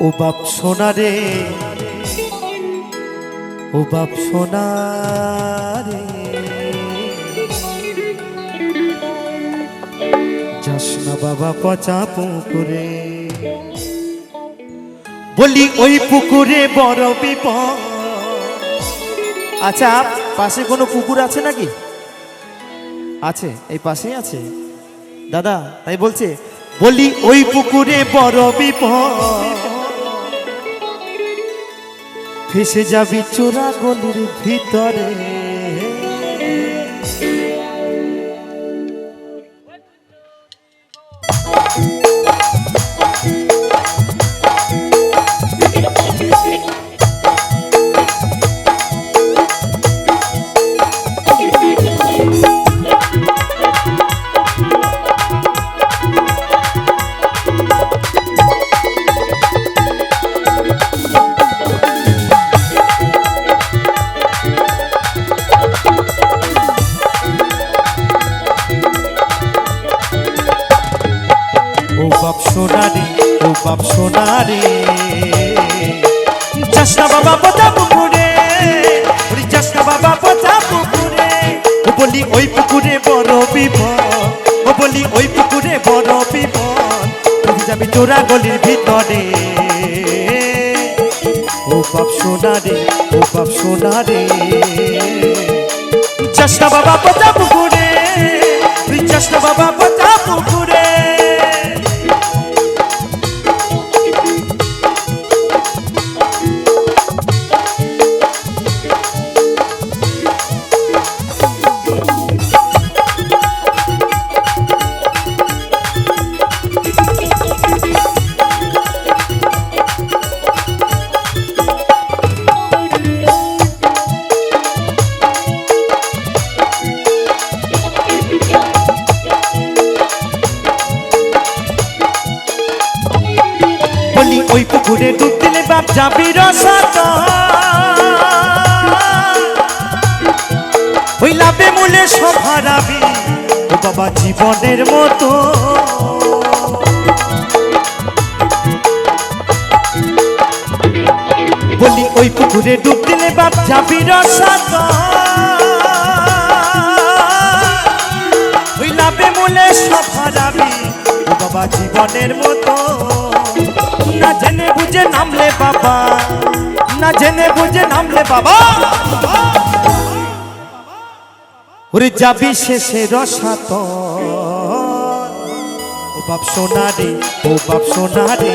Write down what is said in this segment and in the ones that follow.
ও বাপ সোনা রে। ও বাপ সোনা রে। যাস বাবা পচা পুকুরে। বলি ওই পুকুরে বড় বিপদ। আচ্ছা পাশে কোনো পুকুর আছে নাকি? আছে, এই পাশেই আছে। দাদা, তাই বলছে, বলি ওই পুকুরে বড় বিপদ। ফেসে যাবি চোরা গলির ভিতরে। বাপ সোনা রে যাস বাবা, পচা পুকুরে। যাস বাবা, পচা পুকুরে। ও বলি, ওই পুকুরে বড় বিপদ। ও বলি, ওই পুকুরে বড় বিপদ। যাবি তোরা গলির ভিতরে। ও বাপ সোনা রে ও বাপ সোনা রে যাস বাবা, পচা পুকুরে। যাস বাবা, পচা ওই পুকুরে ডুব দিলে বাপ যাবি রসাত ওই লাভে মূলে সব হারাবি। ও বাবা জীবনের মতো। বলি ওই পুকুরে ডুব দিলে বাপ যাবি রসাত ওই লাভে মূলে সব হারাবি। ও বাবা জীবনের মতো। নামলে বাবা, না জেনে বুঝে নামলে বাবা। ওরে যাবি শেষে রসাত ও বাপ সোনা রে, ও বাপ সোনা রে।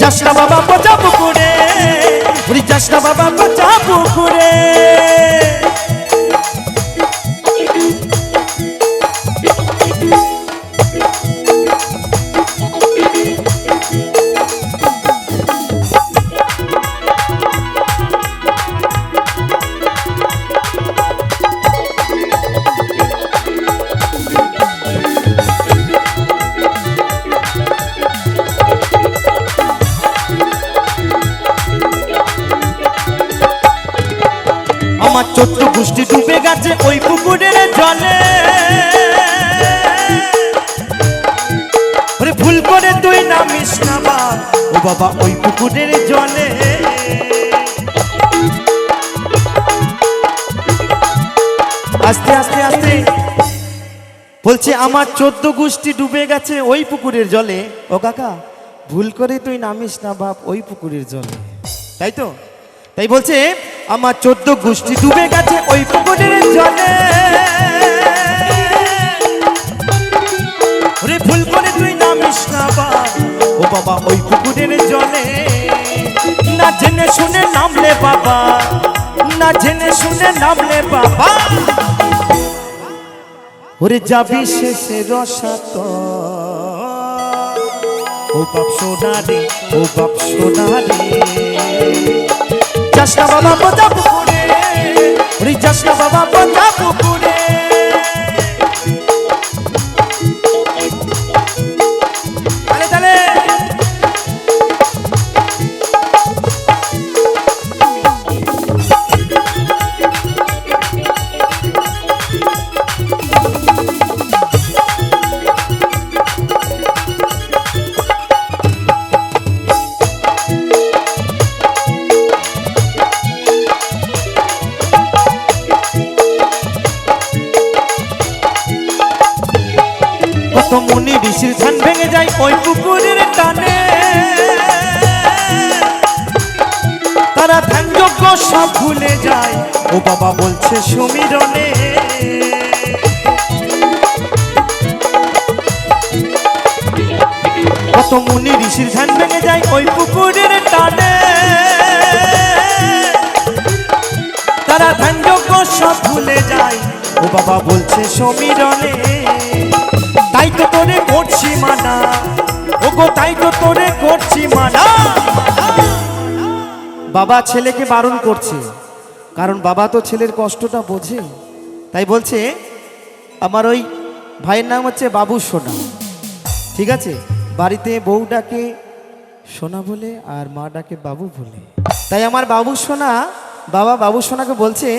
যাস বাবা, পচা পুকুরে। ওরে যাস না বাবা, পচা পুকুরে। ছোট্ট গোষ্ঠী ডুবে গেছে ওই পুকুরের জলে। ভুল করে তুই নামিস না বা ও বাবা, ওই পুকুরের জলে। আস্তে আস্তে আস্তে। বলছে, আমার চোদ্দ গোষ্ঠী ডুবে গেছে ওই পুকুরের জলে। ও কাকা, ভুল করে তুই নামিস না বাপ, ওই পুকুরের জলে। তাই তো? তাই বলছে আমার চোদ্দ গোষ্ঠী ডুবে গেছে ওই পুকুরের জলে। ওরে ভুল করে তুই নামিস না বাপ ও বাবা, ওই পুকুরের জলে। না জেনে শুনে নামলে বাবা। না জেনে শুনে নামলে বাবা। ওরে যাবি শেষে রসাত ও বাপ সোনা রে, ও বাপ সোনা রে। যাস না বাবা পচা পুকুরে। ওরে যাস না বাবা পচা পুকুরে। কত মুনি ঋষির ধান ভেঙে যায় ওই পুকুরের টানে তারা ধ্যান যজ্ঞ সব ভুলে যায়। ও বাবা বলছে সমীরণে কত মুনি ঋষির ধ্যান ভেঙে যায় ওই পুকুরের টানে তারা ধ্যান যজ্ঞ সব ভুলে যায়। ও বাবা বলছে সমীরণে করছি মানা। ও গো তাই তো তোরে করছি মানা। বাবা ছেলেকে বারণ করছে, কারণ বাবা তো ছেলের কষ্টটা বোঝে। তাই বলছে, আমার ওই ভাইয়ের নাম হচ্ছে বাবু সোনা। ঠিক আছে? বাড়িতে বউ ডাকে সোনা বলে আর মা ডাকে বাবু বলে। তাই আমার বাবু সোনা, বাবা বাবু সোনাকে বলছে,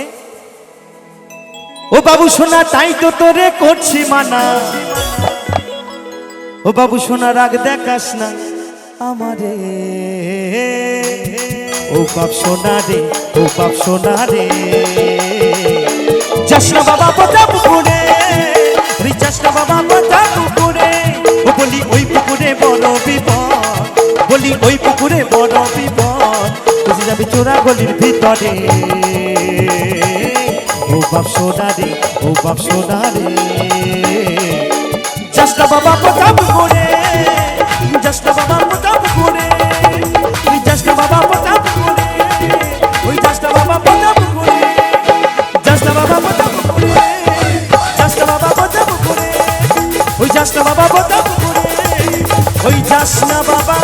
ও বাবু সোনা, তাই তো তোরে করছি মানা। ও বাবু সোনা রাগ দেখাস না। আমারে। ও বাপ, সোনা রে, ও বাপ, সোনা রে। যাসনা বাবা, পচা পুকুরে। রে যাসনা বাবা, পচা পুকুরে। ও বলি, ওই পুকুরে বড় বিপদ। বলি, ওই পুকুরে বড় বিপদ। বুঝে যাবে চোরা গলির ভিতরে। ও বাপ, সোনা রে, ও বাপ, সোনা রে। যাসনা বাবা পচা পুকুরে যাসনা বাবা পচা পুকুরে ওই যাসনা বাবা পচা পুকুরে ওই যাসনা বাবা পচা পুকুরে যাসনা বাবা পচা পুকুরে যাসনা বাবা পচা পুকুরে ওই যাসনা বাবা পচা পুকুরে ওই যাসনা বাবা